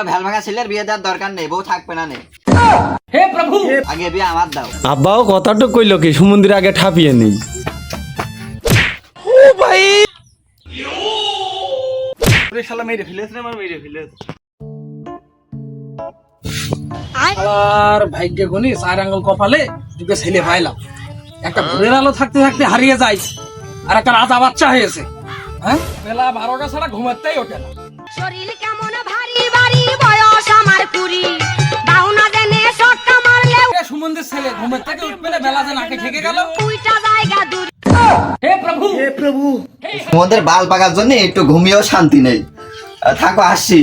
আমার বড় ভাঙা ছেলের বিয়ে দেওয়ার দরকার নেই বউ থাকবে না নেই হে প্রভু! আগে বিয়ে আমার দাও। আব্বাও কথাটা কইল কি সুমন্দির আগে ঠাপিয়ে নেই ও ভাই! ওরে শালা মেরে ফেলেছ রে আমার মেরে ফেলেছ। আর ভাগ্য গুনি চার আঙ্গুল কপালে দুটো ছেলে পাইলাম। একটা ভোরের আলো থাকতে থাকতে হারিয়ে যাই আর একটা রাজা বাচ্চা হয়েছে। হ্যাঁ? বেলা বারোটা ছাড়া ঘুমাতেই ওঠে না। শরীর মারলে ছেলে ঘুমের থেকে উঠবে বেলা যে নাকে ঠেকে গেল। উইটা জায়গা দূর। হে প্রভু! তোমাদের বাল পাকার জন্য একটু ঘুমিয়েও শান্তি নেই। থাকো আসছি।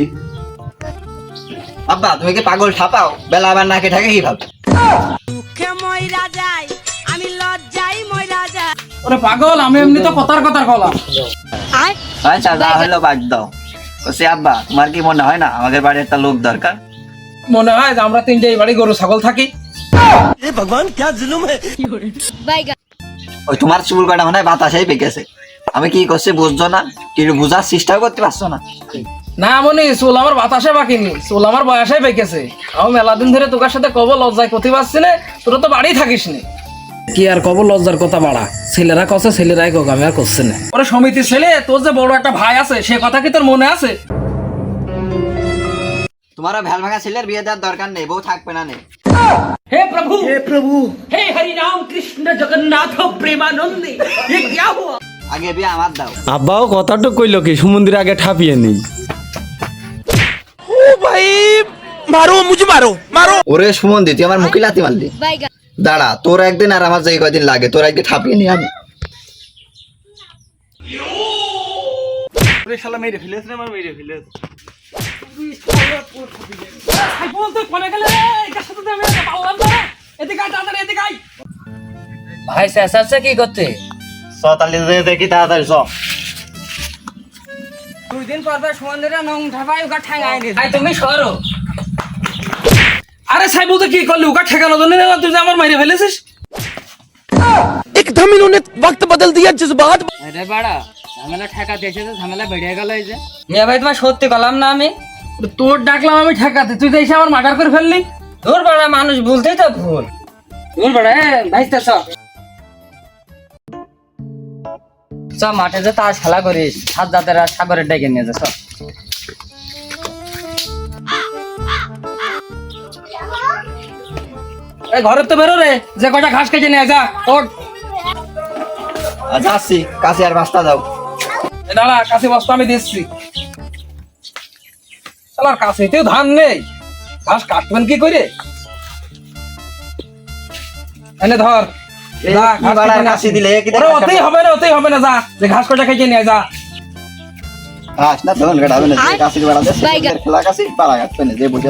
আব্বা তুমি কি পাগল ঠাপাও? বেলা আবার নাকে থাকে কি ভাব দুঃখে ময়রা যায় আমি লজ্জাই যায়। ওরে পাগল আমি এমনি তো কথার কথার কলা আয় আচ্ছা যা হলো বাদ দাও। বলছি আব্বা তোমার কি মনে হয় না আমাদের বাড়ি একটা লোক দরকার? মনে হয় যে আমরা তিনটে এই বাড়ি গরু ছাগল থাকি। বাইগা ওই তোমার চুল কাটা মনে হয় বাতাসেই পেকেছে। আমি কি করছি বুঝছ না? কি বোঝার চেষ্টাও করতে পারছ না? না মনি চুল আমার বাতাসে বাকিনি। চুল আমার বয়সে পেকেছে। আমি মেলা দিন ধরে তোকার সাথে কব লজ্জায় করতে পারছি না তোরা তো বাড়ি থাকিস নি কি আর কব লজ্জার কথা বাড়া ছেলেরা কছে ছেলেরাই কোক আমি আর করছি না ওরে সমিতির ছেলে তোর যে বড় একটা ভাই আছে সে কথা কি তোর মনে আছে তোমার ভ্যাল ভাঙা ছেলের বিয়ে দেওয়ার দরকার নেই বউ থাকবে না নে हे प्रभु हे प्रभु हे हरि राम कृष्ण जगन्नाथ प्रेमानंदी ये क्या हुआ আগে বিয়ে আমার দাও আব্বাও কথাটুক কইল কি সমুদ্রে আগে ঠাপিয়ে নেই ওরে সুমন দি তুই আমার মুখে লাতি মারলি বাইগা দাঁড়া তোর একদিন আর আমার যে কয়দিন লাগে তোর একদিন ঠাপিয়ে নি আমি ওরে শালা মেরে ফেলেছ রে আমার মেরে ফেলেছ। আই বলতে কোনে গেলে এটার সাথে তো আমি আর পারলাম না। এদিকে আয় তাড়াতাড়ি এদিকে আয়। ভাই শেষাচ্ছে কি করতে? সতালি দেখি তাড়াতাড়ি দুই দিন পর পর নং ওকে নি তুমি সরো। আরে সাই বলতে কি করলি? ওকে ঠেকানো জন্য না তুই আমার মেরে ফেলেছিস। আরে বাড়া ঝামেলা ঠেকা দিয়েছে তো ঝামেলা বেড়ে গেল এই যে। মিয়া ভাই তোমার সত্যি কলাম না আমি। তোর ডাকলাম আমি ঠেকাতে তুই তো এসে আমার মার্ডার করে ফেললি। দূর বাড়া মানুষ বলতেই তো ভুল। দূর বাড়া ভাইস্তা চ। চ মাঠে যে তাস খেলা করিস সাত জাতের আর সাগরে ডেকে নিয়ে যা চ। এই ঘরের তো বেরো রে যে কটা ঘাস কেটে নিয়ে যা ওঠ। আচ্ছা কাছে আর বাস্তা দাও। এ দাঁড়া কাছে বস্তা আমি দিচ্ছি। শালার কাছেতেও ধান নেই। ঘাস কাটবেন কি করে? এনে ধর। ওতেই হবে না ওতেই হবে না যা। যে ঘাস কটা খেয়ে নিয়ে যা। ঘাস না ধন কাটাবে না আয়। কাছে বেড়াতে খেলা কাছে পালা কাটবে না যে বুঝে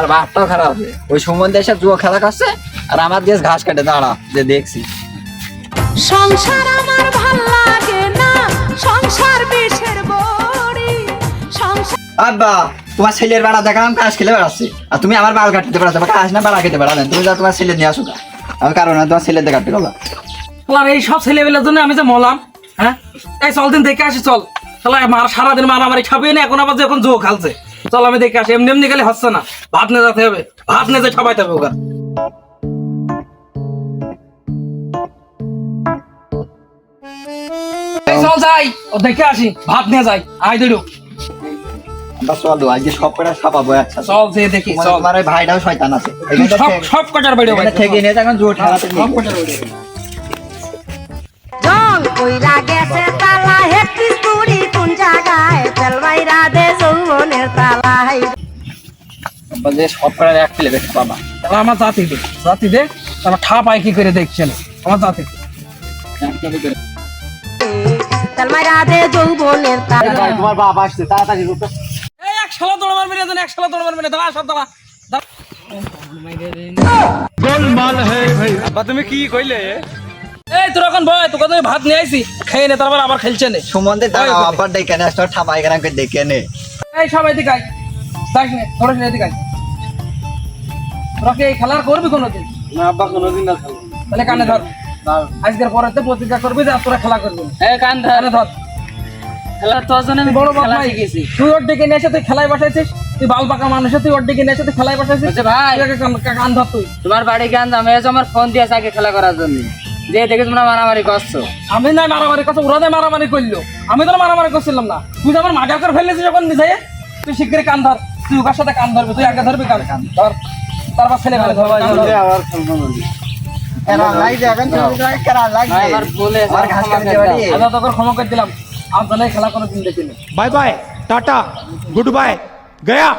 আর বাপটাও খারাপ। হবে ওই সুমন্দি এসে জুয়া খেলা করছে আর আমার দেশ ঘাস কাটে দাঁড়া যে দেখছি। সংসার আমার ভালো লাগে না সংসার বিষের বড়ি সংসার আব্বা তোমার ছেলের বেড়া দেখালাম কাজ খেলে বেড়াচ্ছে। আর তুমি আমার বাল কাটতে বেড়াচ্ছ বা কাজ না বেড়া খেতে বেড়ালেন তুমি যা তোমার ছেলে নিয়ে আসো গা। আমি কারণ না তোমার ছেলের কাটতে গেলাম। শালার এই সব ছেলেবেলার জন্য আমি যে মলাম হ্যাঁ? এই চল দিন দেখে আসি চল। শালা মার সারাদিন মারামারি খাবে না এখন আবার যখন জো খালছে। চল আমি দেখে আসি। এমনি এমনি গেলে হচ্ছে না। ভাত নিয়ে যেতে হবে। ভাত নিয়ে যে খাবাইতে হবে চল যাই। ও দেখে আসি। ভাত নিয়ে যাই। আই আমরা চল দো আজকে সব কটা ছাপাবো আচ্ছা চল যে দেখি চল। তোমার ভাইটাও শয়তান আছে। সব সব কটার বেড়ে থেকে নিয়ে এখন জুয়া খেলাতে নিয়ে সব কটার বেড়ে জং কইরা গেছে তালা হেটিস পুরি কোন জায়গায়? তেলবাইরা দে যৌবনের তালাই আব্বা সব কটা এক ফেলে বাবা। তাহলে আমার জাতি দে জাতি দে আমার ঠা কি করে দেখছেন? আমার জাতি দে। দে যৌবনের তালাই তোমার বাপ আসছে তাড়াতাড়ি রূপে এই এক শালা তোর মারবি না এক শালা তোর মারবি না দাঁড়া সব দাঁড়া। দাঁড়া। আব্বা তুমি কি কইলে? এই তোর এখন ভয় তোকে তো আমি ভাত নিয়ে আইছি। খেয়ে নে তারপর আবার খেলছে নে। সুমন্দির ওই আবার ডেকে নে আসতো ঠাপাই কেন দেখে নে। এই সব এদিকে আয়। যাস নে ধরে নে এদিকে আয়। তোরা কি এই খেলার করবি কোনোদিন? না আব্বা কোনোদিন না খেলো তাহলে কানে ধর। আজকের পরেতে প্রতিজ্ঞা করবি যে আর তোরা খেলা করবি না। কান ধর। কানে ধর। খেলা তোর জন্য আমি বড় শিখেছি। তুই ওর ডেকে নিয়ে এসে তুই খেলায় বসাইছিস? তুই বাল পাকা মানুষ তুই ওর ডেকে নিয়ে এসে তুই খেলায় বসাইছিস? ভাই। কান- ধর তুই। তোমার বাড়ি গান আমি আমার ফোন দিয়েছে আগে খেলা করার জন্য। যে দেখে তোমরা মারামারি করছ। আমি নাই মারামারি করছ ওরা নাই মারামারি করল। আমি তো মারামারি করছিলাম না। তুই আমার মার্ডার করে ফেলেছিস যখন নিজে তুই শিগগিরই কান ধর। তুই ওকার সাথে কান ধরবি তুই আগে ধরবি কান। কান ধর। তারপর ছেলে ফেলে ধর। ক্ষমা করে দিলাম। আপনার খেলা কোনো দিন দেখিনি। Bye bye tata goodbye Gaya.